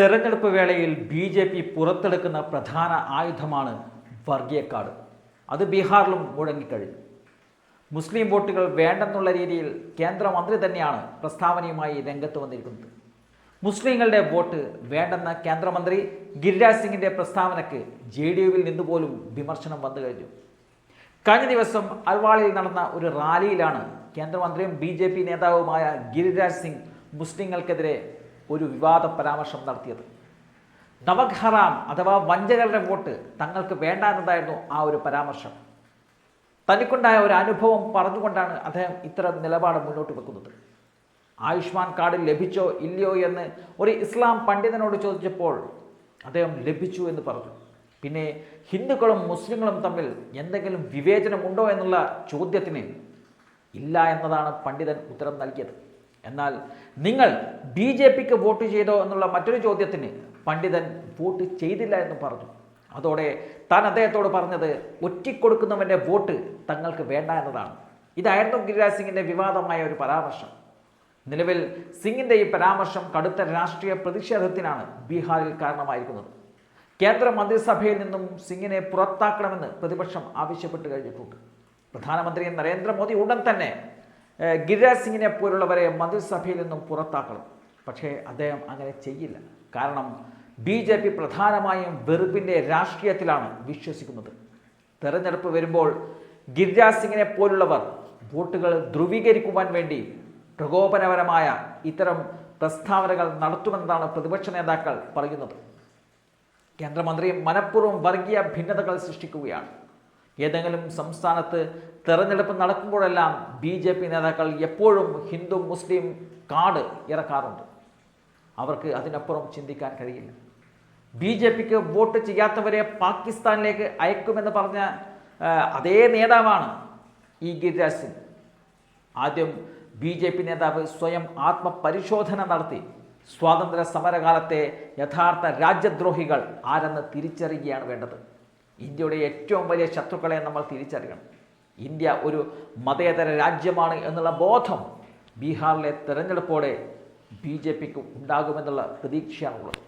തെരഞ്ഞെടുപ്പ് വേളയിൽ B J P പുറത്തെടുക്കുന്ന പ്രധാന ആയുധമാണ് വർഗീയ കാർഡ്. അത് ബീഹാറിലും മുഴങ്ങിക്കഴിഞ്ഞു. മുസ്ലിം വോട്ടുകൾ വേണ്ടെന്നുള്ള രീതിയിൽ കേന്ദ്രമന്ത്രി തന്നെയാണ് പ്രസ്താവനയുമായി രംഗത്ത് വന്നിരിക്കുന്നത്. മുസ്ലിങ്ങളുടെ വോട്ട് വേണ്ടെന്ന കേന്ദ്രമന്ത്രി ഗിരിരാജ് സിംഗിന്റെ പ്രസ്താവനയ്ക്ക് ജെ ഡി യുവിൽ നിന്നുപോലും വിമർശനം വന്നു കഴിഞ്ഞു. കഴിഞ്ഞ ദിവസം അൽവാളിൽ നടന്ന ഒരു റാലിയിലാണ് കേന്ദ്രമന്ത്രിയും ബി ജെ പി നേതാവുമായ ഗിരിരാജ് സിംഗ് മുസ്ലിങ്ങൾക്കെതിരെ ഒരു വിവാദ പരാമർശം നടത്തിയത്. നവക് ഹറാം അഥവാ വഞ്ചകരുടെ വോട്ട് തങ്ങൾക്ക് വേണ്ട എന്നതായിരുന്നു ആ ഒരു പരാമർശം. തനിക്കുണ്ടായ ഒരു അനുഭവം പറഞ്ഞുകൊണ്ടാണ് അദ്ദേഹം ഇത്തരം നിലപാട് മുന്നോട്ട് വെക്കുന്നത്. ആയുഷ്മാൻ കാർഡ് ലഭിച്ചോ ഇല്ലയോ എന്ന് ഒരു ഇസ്ലാം പണ്ഡിതനോട് ചോദിച്ചപ്പോൾ അദ്ദേഹം ലഭിച്ചു എന്ന് പറഞ്ഞു. പിന്നെ ഹിന്ദുക്കളും മുസ്ലിങ്ങളും തമ്മിൽ എന്തെങ്കിലും വിവേചനമുണ്ടോ എന്നുള്ള ചോദ്യത്തിന് ഇല്ല എന്നതാണ് പണ്ഡിതൻ ഉത്തരം നൽകിയത്. എന്നാൽ നിങ്ങൾ ബി ജെ പിക്ക് വോട്ട് ചെയ്തോ എന്നുള്ള മറ്റൊരു ചോദ്യത്തിന് പണ്ഡിതൻ വോട്ട് ചെയ്തില്ല എന്ന് പറഞ്ഞു. അതോടെ താൻ അദ്ദേഹത്തോട് പറഞ്ഞത് ഒറ്റിക്കൊടുക്കുന്നവന്റെ വോട്ട് തങ്ങൾക്ക് വേണ്ട എന്നതാണ്. ഇതായിരുന്നു ഗിരിരാജ് സിംഗിന്റെ വിവാദമായ ഒരു പരാമർശം. നിലവിൽ സിംഗിന്റെ ഈ പരാമർശം കടുത്ത രാഷ്ട്രീയ പ്രതിഷേധത്തിനാണ് ബീഹാറിൽ കാരണമായിരിക്കുന്നത്. കേന്ദ്ര മന്ത്രിസഭയിൽ നിന്നും സിംഗിനെ പുറത്താക്കണമെന്ന് പ്രതിപക്ഷം ആവശ്യപ്പെട്ട് കഴിഞ്ഞിട്ടുണ്ട്. പ്രധാനമന്ത്രി നരേന്ദ്രമോദി ഉടൻ തന്നെ ഗിരിരാജ് സിംഗിനെ പോലുള്ളവരെ മന്ത്രിസഭയിൽ നിന്നും പുറത്താക്കണം. പക്ഷേ അദ്ദേഹം അങ്ങനെ ചെയ്യില്ല. കാരണം ബി ജെ പി പ്രധാനമായും വെറുപ്പിന്റെ രാഷ്ട്രീയത്തിലാണ് വിശ്വസിക്കുന്നത്. തെരഞ്ഞെടുപ്പ് വരുമ്പോൾ ഗിരിരാജ് സിംഗിനെ പോലുള്ളവർ വോട്ടുകൾ ധ്രുവീകരിക്കുവാൻ വേണ്ടി പ്രകോപനപരമായ ഇത്തരം പ്രസ്താവനകൾ നടത്തുമെന്നാണ് പ്രതിപക്ഷ നേതാക്കൾ പറയുന്നത്. കേന്ദ്രമന്ത്രി മനഃപൂർവം വർഗീയ ഭിന്നതകൾ സൃഷ്ടിക്കുകയാണ്. ഏതെങ്കിലും സംസ്ഥാനത്ത് തെരഞ്ഞെടുപ്പ് നടക്കുമ്പോഴെല്ലാം ബി ജെ പി നേതാക്കൾ എപ്പോഴും ഹിന്ദു മുസ്ലിം കാർഡ് ഇറക്കാറുണ്ട്. അവർക്ക് അതിനപ്പുറം ചിന്തിക്കാൻ കഴിയില്ല. ബി ജെ പിക്ക് വോട്ട് ചെയ്യാത്തവരെ പാകിസ്ഥാനിലേക്ക് അയക്കുമെന്ന് പറഞ്ഞ അതേ നേതാവാണ് ഈ ഗിരിരാജ് സിംഗ്. ആദ്യം ബി ജെ പി നേതാവ് സ്വയം ആത്മപരിശോധന നടത്തി. സ്വാതന്ത്ര്യ സമരകാലത്തെ യഥാർത്ഥ രാജ്യദ്രോഹികൾ ആരെന്ന് തിരിച്ചറിയുകയാണ് വേണ്ടത്. ഇന്ത്യയുടെ ഏറ്റവും വലിയ ശത്രുക്കളെ നമ്മൾ തിരിച്ചറിയണം. ഇന്ത്യ ഒരു മതേതര രാജ്യമാണ് എന്നുള്ള ബോധം ബീഹാറിലെ തെരഞ്ഞെടുപ്പോടെ ബി ജെ പിക്ക് ഉണ്ടാകുമെന്നുള്ള പ്രതീക്ഷയാണുള്ളത്.